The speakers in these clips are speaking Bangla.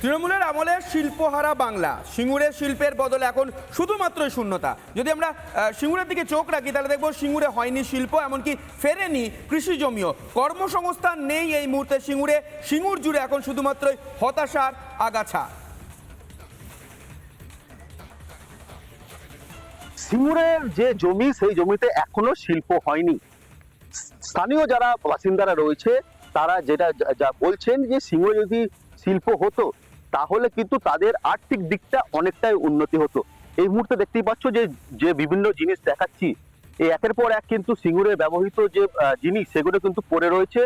তৃণমূলের আমলে শিল্পহারা বাংলা। সিঙ্গুরের শিল্পের বদলে এখন শুধুমাত্রই শূন্যতা। যদি আমরা সিঙ্গুরের দিকে চোখ রাখি, তাহলে দেখব সিঙ্গুরে হয়নি শিল্প, এমনকি ফেরেনি কৃষি জমিও। কর্মসংস্থান নেই এই মুহূর্তে সিঙ্গুরে। সিঙ্গুর জুড়ে এখন শুধুমাত্রই হতাশার আগাছা। সিঙ্গুরের যে জমি, সেই জমিতে এখনও শিল্প হয়নি। স্থানীয় যারা বাসিন্দারা রয়েছে, তারা যেটা, যা বলছেন যে সিঙ্গুরে যদি শিল্প হতো তাহলে কিন্তু তাদের আর্থিক দিকটা অনেকটাই উন্নতি হতো। এই মুহূর্তে দেখতেই পাচ্ছ যে যে বিভিন্ন জিনিস দেখাচ্ছি এই একের পর এক কিন্তু সিঙ্গুরে ব্যবহৃত যে জিনিস, সেগুলো কিন্তু পড়ে রয়েছে,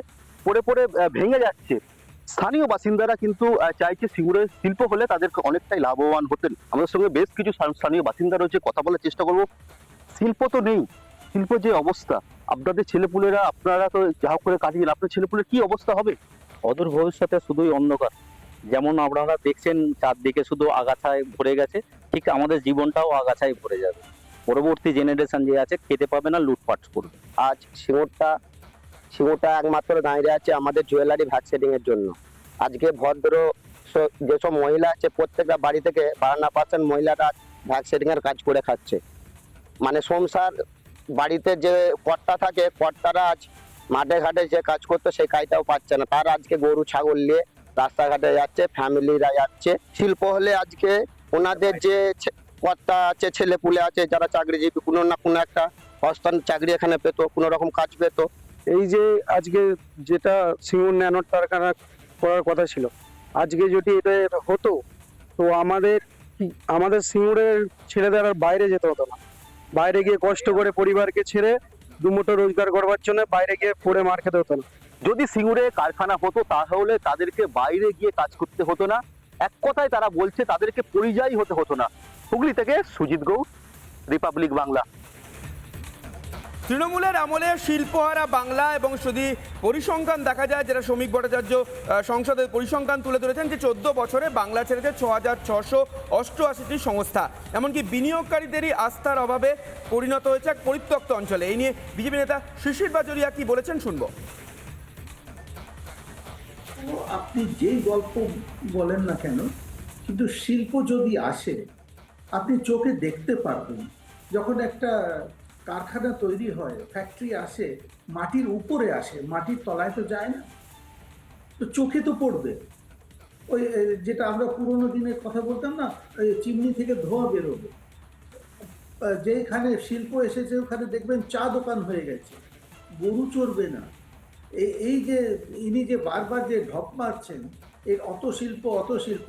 পড়ে পড়ে ভেঙে যাচ্ছে। স্থানীয় বাসিন্দারা কিন্তু চাইছে সিঙ্গুরের শিল্প হলে তাদেরকে অনেকটাই লাভবান হতেন আমাদের সঙ্গে বেশ কিছু স্থানীয় বাসিন্দা রয়েছে, কথা বলার চেষ্টা করব। শিল্প তো নেই, শিল্প যে অবস্থা, আপনাদের ছেলেপুলেরা, আপনারা তো যা করে কাটিয়ে আপনার ছেলেপুলের কি অবস্থা হবে? অদূর ভবিষ্যতে শুধুই অন্ধকার। যেমন আপনারা দেখছেন, চারদিকে শুধু আগাছায় ভরে গেছে, ঠিক আমাদের জীবনটাও আগাছায় ভরে যাবে। পরবর্তী জেনারেশন যে আছে, খেতে পাবে না, লুটপাট করবে। আজ সিঙ্গুরটা সিঙ্গুরটা একমাত্র দাঁড়িয়ে আছে আমাদের জুয়েলারি ভ্যাকসেটিং এর জন্য। আজকে ভদ্র যেসব মহিলা আছে, প্রত্যেকটা বাড়ি থেকে বারান্না পার্সেন্ট মহিলারা ভ্যাকসেটিং এর কাজ করে খাচ্ছে। মানে সংসার, বাড়িতে যে কর্তা থাকে, কর্তারা আজ মাঠে ঘাটে যে কাজ করতো, সেই কাজটাও পাচ্ছে না। তারা আজকে গরু, ছাগল নিয়ে রাস্তাঘাটে যাচ্ছে ফ্যামিলিরা যাচ্ছে। শিল্প হলে আজকে ওনাদের যে কর্তা আছে, ছেলে পুলে আছে, যারা চাকরিজীবী, কোনো না কোনো একটা হস্তান চাকরি এখানে পেতো, কোনো রকম কাজ পেতো। এই যে আজকে যেটা সিঙ্গুর ন্যানোর কারখানা করার কথা ছিল, আজকে যদি এটা হতো, তো আমাদের আমাদের সিঙ্গুরের ছেলেদের আর বাইরে যেতে হতো না। বাইরে গিয়ে কষ্ট করে পরিবারকে ছেড়ে দুমুঠো রোজগার করবার জন্য বাইরে গিয়ে পড়ে মার খেতে হতো না। যদি সিঙ্গুরে কারখানা হতো, তাহলে তাদেরকে বাইরে গিয়ে কাজ করতে হতো না। এক কথায় তারা বলছে, তাদেরকে পরিযায়ী হতে হতো না। হুগলি থেকে সুজিত গৌড়, রিপাবলিক বাংলা। তৃণমূলের আমলে শিল্পহারা বাংলা এবং যদি পরিসংখ্যান দেখা যায়, যেটা শ্রমিক ভট্টাচার্য সংসদের পরিসংখ্যান তুলে ধরেছেন যে চোদ্দ বছরে বাংলা ছেড়েছে ছ হাজার ছশো অষ্টআশিটি সংস্থা। এমনকি বিনিয়োগকারীদেরই আস্থার অভাবে পরিণত হয়েছে এক পরিত্যক্ত অঞ্চলে। এই নিয়ে বিজেপি নেতা শিশির বাজরিয়া কি বলেছেন শুনব। আপনি যেই গল্প বলেন না কেন, কিন্তু শিল্প যদি আসে, আপনি চোখে দেখতে পারবেন। যখন একটা কারখানা তৈরি হয় ফ্যাক্টরি আসে, মাটির উপরে আসে, মাটির তলায় তো যায় না। তো চোখে তো পড়বে। ওই যেটা আমরা পুরোনো দিনের কথা বলতাম না চিমনি থেকে ধোঁয়া বেরোবে। যেখানে শিল্প এসেছে, ওখানে দেখবেন চা দোকান হয়ে গেছে। গরু চড়বে না। এই যে ইনি যে বারবার যে ঢপ মারছেন, এর অত শিল্প অত শিল্প।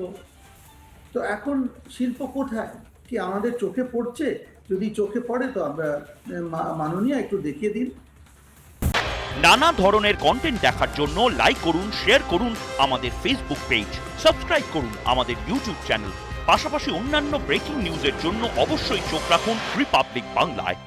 তো এখন শিল্প কোথায়? কি আমাদের চোখে পড়ছে? যদি চোখে পড়ে তো আমরা মাননীয় একটু দেখিয়ে দিন। নানা ধরনের কন্টেন্ট দেখার জন্য লাইক করুন শেয়ার করুন আমাদের ফেসবুক পেজ সাবস্ক্রাইব করুন আমাদের ইউটিউব চ্যানেল পাশাপাশি অন্যান্য ব্রেকিং নিউজের জন্য অবশ্যই চোখ রাখুন রিপাবলিক বাংলায়